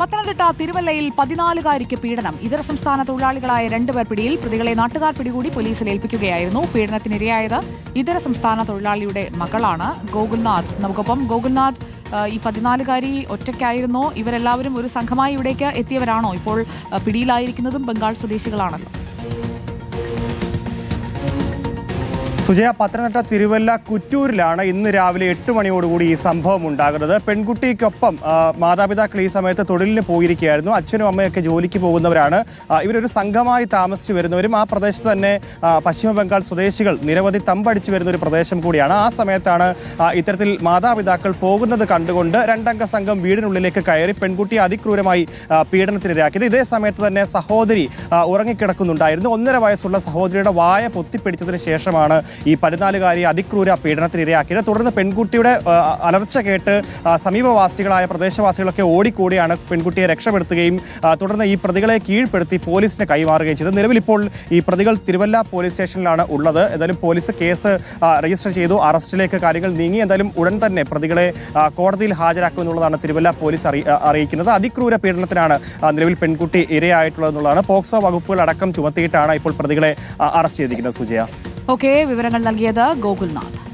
പത്തനംതിട്ട തിരുവല്ലയിൽ പതിനാലുകാരിക്ക് പീഡനം. ഇതര സംസ്ഥാന തൊഴിലാളികളായ രണ്ടുപേർ പിടിയിൽ പ്രതികളെ നാട്ടുകാർ പിടികൂടി പോലീസിൽ ഏൽപ്പിക്കുകയായിരുന്നു. പീഡനത്തിനിരയായത് ഇതര സംസ്ഥാന തൊഴിലാളിയുടെ മകളാണ് ഗോകുൽനാഥ്. നമുക്കൊപ്പം ഗോകുൽനാഥ് ഈ പതിനാലുകാരി ഒറ്റയ്ക്കായിരുന്നോ? ഇവരെല്ലാവരും ഒരു സംഘമായി ഇവിടേക്ക് എത്തിയവരാണോ? ഇപ്പോൾ പിടിയിലായിരിക്കുന്നതും ബംഗാൾ സ്വദേശികളാണല്ലോ. സുജയ പത്തനംതിട്ട തിരുവല്ല കുറ്റൂരിലാണ് ഇന്ന് രാവിലെ എട്ട് മണിയോടുകൂടി ഈ സംഭവം ഉണ്ടാകുന്നത്. പെൺകുട്ടിക്കൊപ്പം മാതാപിതാക്കൾ ഈ സമയത്ത് തൊഴിലിന് പോയിരിക്കുകയായിരുന്നു. അച്ഛനും അമ്മയൊക്കെ ജോലിക്ക് പോകുന്നവരാണ്. ഇവരൊരു സംഘമായി താമസിച്ചു വരുന്നവരും ആ പ്രദേശത്ത് തന്നെ പശ്ചിമ ബംഗാൾ സ്വദേശികൾ നിരവധി തമ്പടിച്ചു വരുന്ന ഒരു പ്രദേശം കൂടിയാണ്. ആ സമയത്താണ് ഇത്തരത്തിൽ മാതാപിതാക്കൾ പോകുന്നത് കണ്ടുകൊണ്ട് രണ്ടംഗ സംഘം വീടിനുള്ളിലേക്ക് കയറി പെൺകുട്ടിയെ അതിക്രൂരമായി പീഡനത്തിനിരയാക്കിയത്. ഇതേ സമയത്ത് തന്നെ സഹോദരി ഉറങ്ങിക്കിടക്കുന്നുണ്ടായിരുന്നു. ഒന്നര വയസ്സുള്ള സഹോദരിയുടെ വായ പൊത്തിപ്പിടിച്ചതിന് ശേഷമാണ് ഈ പതിനാലുകാരി അതിക്രൂര പീഡനത്തിനിരയാക്കിയത് തുടർന്ന് പെൺകുട്ടിയുടെ അലർച്ച കേട്ട് സമീപവാസികളായ പ്രദേശവാസികളൊക്കെ ഓടിക്കൂടിയാണ് പെൺകുട്ടിയെ രക്ഷപ്പെടുത്തുകയും തുടർന്ന് ഈ പ്രതികളെ കീഴ്പ്പെടുത്തി പോലീസിന് കൈമാറുകയും ചെയ്തത് നിലവിൽ ഇപ്പോൾ ഈ പ്രതികൾ തിരുവല്ല പോലീസ് സ്റ്റേഷനിലാണ് ഉള്ളത്. എന്തായാലും പോലീസ് കേസ് രജിസ്റ്റർ ചെയ്തു. അറസ്റ്റിലേക്ക് കാര്യങ്ങൾ നീങ്ങി. എന്തായാലും ഉടൻ തന്നെ പ്രതികളെ കോടതിയിൽ ഹാജരാക്കുമെന്നുള്ളതാണ് തിരുവല്ല പോലീസ് അറി- അറിയിക്കുന്നത്. അതിക്രൂര പീഡനത്തിനാണ് നിലവിൽ പെൺകുട്ടി ഇരയായിട്ടുള്ളതെന്നുള്ളതാണ് പോക്സോ വകുപ്പുകൾ അടക്കം ചുമത്തിയിട്ടാണ് ഇപ്പോൾ പ്രതികളെ അറസ്റ്റ് ചെയ്തിരിക്കുന്നത് സുജയ. ഓക്കെ വിവരങ്ങൾ നൽകിയത് ഗോകുൽനാഥ്.